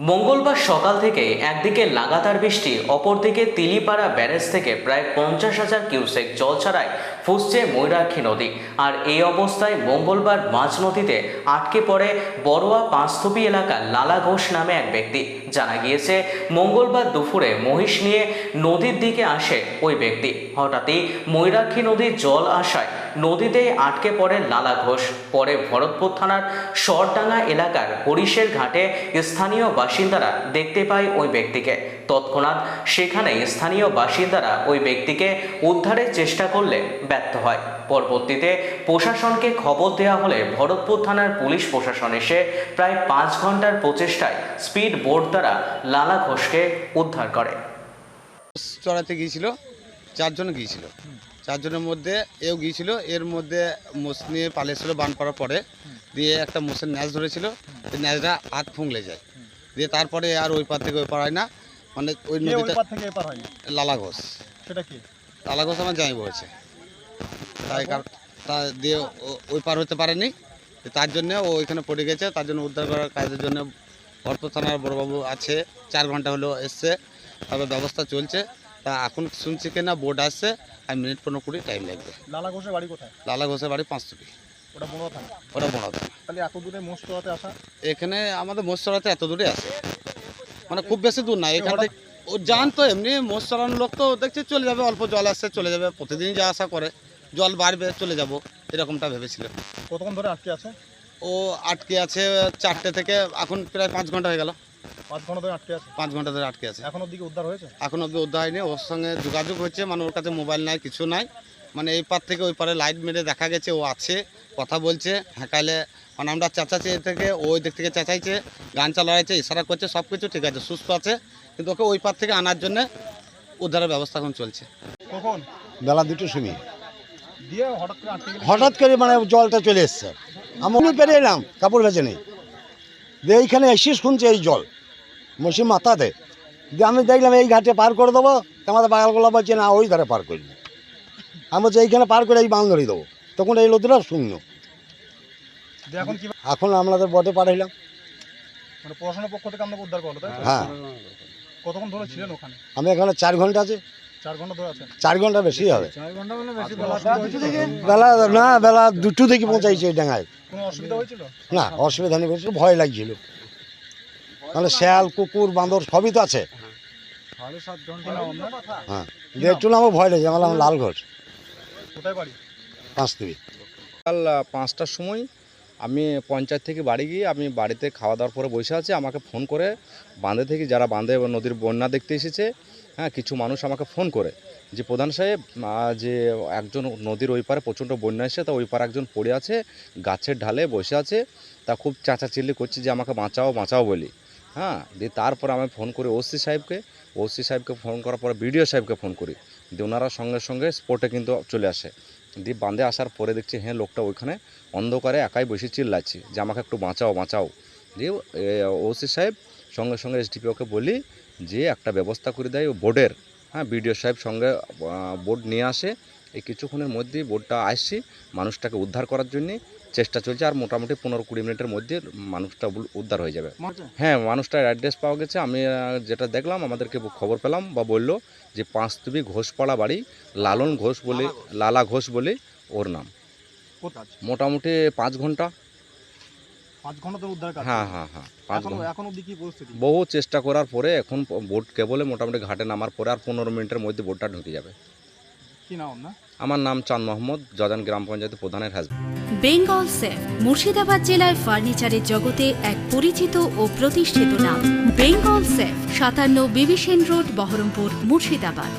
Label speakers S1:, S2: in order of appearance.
S1: মঙ্গলবার সকাল থেকে একদিকে লাগাতার বৃষ্টি, অপরদিকে তিলিপাড়া ব্যারেজ থেকে প্রায় পঞ্চাশ হাজার কিউসেক জল ছাড়ায় ফুসছে ময়ূরাক্ষী নদী। আর এই অবস্থায় মঙ্গলবার মাঝ নদীতে আটকে পড়ে বড়োয়া পাঁচথুপি এলাকার লালা ঘোষ নামে এক ব্যক্তি। জানা গিয়েছে, মঙ্গলবার দুপুরে মহিষ নিয়ে নদীর দিকে আসে ওই ব্যক্তি। হঠাৎই ময়ূরাক্ষী নদীর জল আসায় নদীতে আটকে পড়ে লালা ঘোষ। পরে ভরতপুর থানার শরডাঙ্গা এলাকার হরিশের ঘাটে স্থানীয় বাসিন্দারা দেখতে পায় ওই ব্যক্তিকে। তৎক্ষণাৎ সেখানে স্থানীয় বাসিন্দারা ওই ব্যক্তিকে উদ্ধারের চেষ্টা করলে ব্যর্থ হয়। পরবর্তীতে প্রশাসনকে খবর দেওয়া হলে ভরতপুর থানার পুলিশ প্রশাসন এসে প্রায় পাঁচ ঘণ্টার প্রচেষ্টায় স্পিড বোর্ড দ্বারা লালা ঘোষকে উদ্ধার করে।
S2: চড়াতে গিয়েছিল, চারজন গিয়েছিল। চারজনের মধ্যে এও গিয়েছিল, এর মধ্যে মোষ নিয়ে পালিয়েছিল বান করার পরে। দিয়ে একটা মোষের ন্যাচ ধরেছিল ন্যাচটা হাত ফুংলে যায়। দিয়ে তারপরে আর ওই পার থেকে ওই পার হয় না। মানে ওই নদীটা
S3: থেকে এপার
S2: লালা ঘোষ।
S3: সেটা কি?
S2: লালা ঘোষ আমার জামাই বলেছে। তাই তা দিয়ে ওই পার হতে পারেনি। তার জন্য ও ওইখানে পড়ে গেছে। তার জন্য উদ্ধার করার কাজের জন্য ভরপুর থানার বড়বাবু আছে। চার ঘণ্টা হলো এসছে। তবে ব্যবস্থা চলছে। তা এখন শুনছি কিনা বোর্ড আসছে। আর মিনিট পনেরো কুড়ি টাইম লাগবে।
S3: লালা ঘোষের বাড়ি কোথায়?
S2: লালা ঘোষের বাড়ি পাঁচ টুপি
S3: ওটা বড় থানা
S2: ওটা বড় থানা
S3: তাহলে এত দূরে মোস্ট হতে আসা?
S2: এখানে আমাদের চড়াতে এত দূরে আছে। মানে খুব বেশি দূর না এখান ও জান তো এমনি মোষ লোক তো দেখছে চলে যাবে অল্প জল আসছে চলে যাবে। প্রতিদিন যা আশা করে জল বাড়বে চলে যাব এরকমটা ভেবেছিল
S3: কতক্ষণ ধরে আটকে আছে?
S2: ও আটকে আছে চারটে থেকে এখন প্রায় পাঁচ ঘণ্টা হয়ে গেল।
S3: পাঁচ ঘণ্টা ধরে আটকে আছে?
S2: পাঁচ ঘণ্টা ধরে আটকে আছে।
S3: এখন দিকে উদ্ধার হয়েছে?
S2: এখন অব্দি উদ্ধার হয়নি ওর সঙ্গে যোগাযোগ হচ্ছে মানে ওর কাছে মোবাইল নাই কিছু নাই। মানে এই পার থেকে ওই পারে লাইট মেরে দেখা গেছে ও আছে কথা বলছে হ্যাঁকাইলে মানে আমরা চেঁচাচ্ছি এ থেকে ও ওই দিক থেকে চেঁচাইছে গান চালাইছে ইশারা করছে সব কিছু ঠিক আছে সুস্থ আছে কিন্তু ওকে ওই পার থেকে আনার জন্য উদ্ধারের ব্যবস্থা এখন চলছে।
S3: কখন?
S4: বেলা দুটোর সময়
S3: দিয়ে হঠাৎ করে আটকে গেলে
S4: হঠাৎ করে মানে জলটা চলে এসছে। আমি পেরে এলাম কাপড় ভেজে নেই। দিয়ে এইখানে এসে শুনছে এই জল। মসি মাথাতে দিয়ে আমি দেখলাম এই ঘাটে পার করে দেবো আমাদের বাগালগুলো বলছে না ওই ধারে পার করব আমি বলছি এইখানে পার করে এই বাঁধ ধরিয়ে দেবো। তখন এই লোকটা শূন্য
S3: এখন
S4: আমাদের বটে পাঠাইলাম।
S3: মানে পড়াশোনার পক্ষ থেকে আপনাকে উদ্ধার করল
S4: হ্যাঁ।
S3: কতক্ষণ ধরে ছিলেন ওখানে?
S4: আমি এখানে চার ঘণ্টা আছে।
S3: চার ঘণ্টা ধরে আছেন?
S4: চার ঘণ্টা বেশি হবে।
S3: হয়েছিল?
S4: বেলা না বেলা দুটো থেকে পৌঁছাইছে এই ডাঙায়।
S3: কোনো অসুবিধা হয়েছিল?
S4: না অসুবিধা নেই বেশি ভয় লাগছিল। তাহলে শিয়াল কুকুর বাঁদর সবই তো আছে? হ্যাঁ একটু আমার ভয় লেগেছে আমার নাম লাল পাঁচ
S5: আহ, পাঁচটার সময় আমি পঞ্চায়েত থেকে বাড়ি গিয়ে আমি বাড়িতে খাওয়া দাওয়ার পরে বসে আছি। আমাকে ফোন করে বাঁধে থেকে যারা বাঁধে নদীর বন্যা দেখতে এসেছে হ্যাঁ কিছু মানুষ আমাকে ফোন করে যে, প্রধান সাহেব যে, একজন নদীর ওই পারে প্রচণ্ড বন্যা এসে তা ওই পারে একজন পড়ে আছে, গাছের ঢালে বসে আছে, তা খুব চাচাচিল্লি করছে যে, আমাকে বাঁচাও বাঁচাও বলি। হ্যাঁ দিয়ে তারপর আমি ফোন করি ওসি সাহেবকে। ওসি সাহেবকে ফোন করার পরে বিডিও সাহেবকে ফোন করি। দিয়ে ওনারা সঙ্গে সঙ্গে স্পটে কিন্তু চলে আসে। দিয়ে বাঁধে আসার পরে দেখছি হ্যাঁ লোকটা ওইখানে অন্ধকারে একাই বসে চিল্লাচ্ছি যে, আমাকে একটু বাঁচাও বাঁচাও। দিয়ে ওসি সাহেব সঙ্গে সঙ্গে এসডিপিওকে বলি যে একটা ব্যবস্থা করে দেয় ও বোর্ডের। হ্যাঁ বিডিও সাহেব সঙ্গে বোর্ড নিয়ে আসে। এই কিছুক্ষণের মধ্যেই বোর্ডটা আসছি মানুষটাকে উদ্ধার করার জন্যে। চেষ্টা চলছে আর মোটামুটি পনেরো কুড়ি মিনিটের মধ্যে মানুষটা উদ্ধার হয়ে যাবে। হ্যাঁ মানুষটার অ্যাড্রেস পাওয়া গেছে। আমি যেটা দেখলাম আমাদেরকে খবর পেলাম বা বলল যে পাঁচতুবি ঘোষপাড়া বাড়ি লালন ঘোষ বলে লালা ঘোষ। বলে ওর নাম। মোটামুটি পাঁচ ঘণ্টা
S3: পাঁচ ঘণ্টা ধরে উদ্ধার কাজ
S5: হ্যাঁ হ্যাঁ হ্যাঁ পাঁচ
S3: ঘণ্টা।
S5: বহু চেষ্টা করার পরে এখন বোট কেবলে মোটামুটি ঘাটে নামার পরে আর পনেরো মিনিটের মধ্যে বোটটা ঢুকে যাবে।
S3: কি
S5: আমার নাম চাঁদ মোহাম্মদ জজান গ্রাম পঞ্চায়েতের প্রধানের হাজবেন্ড
S6: বেঙ্গল সেফ মুর্শিদাবাদ জেলায় ফার্নিচারের জগতে এক পরিচিত ও প্রতিষ্ঠিত নাম। বেঙ্গল সেফ সাতান্ন বিবিসেন রোড বহরমপুর মুর্শিদাবাদ।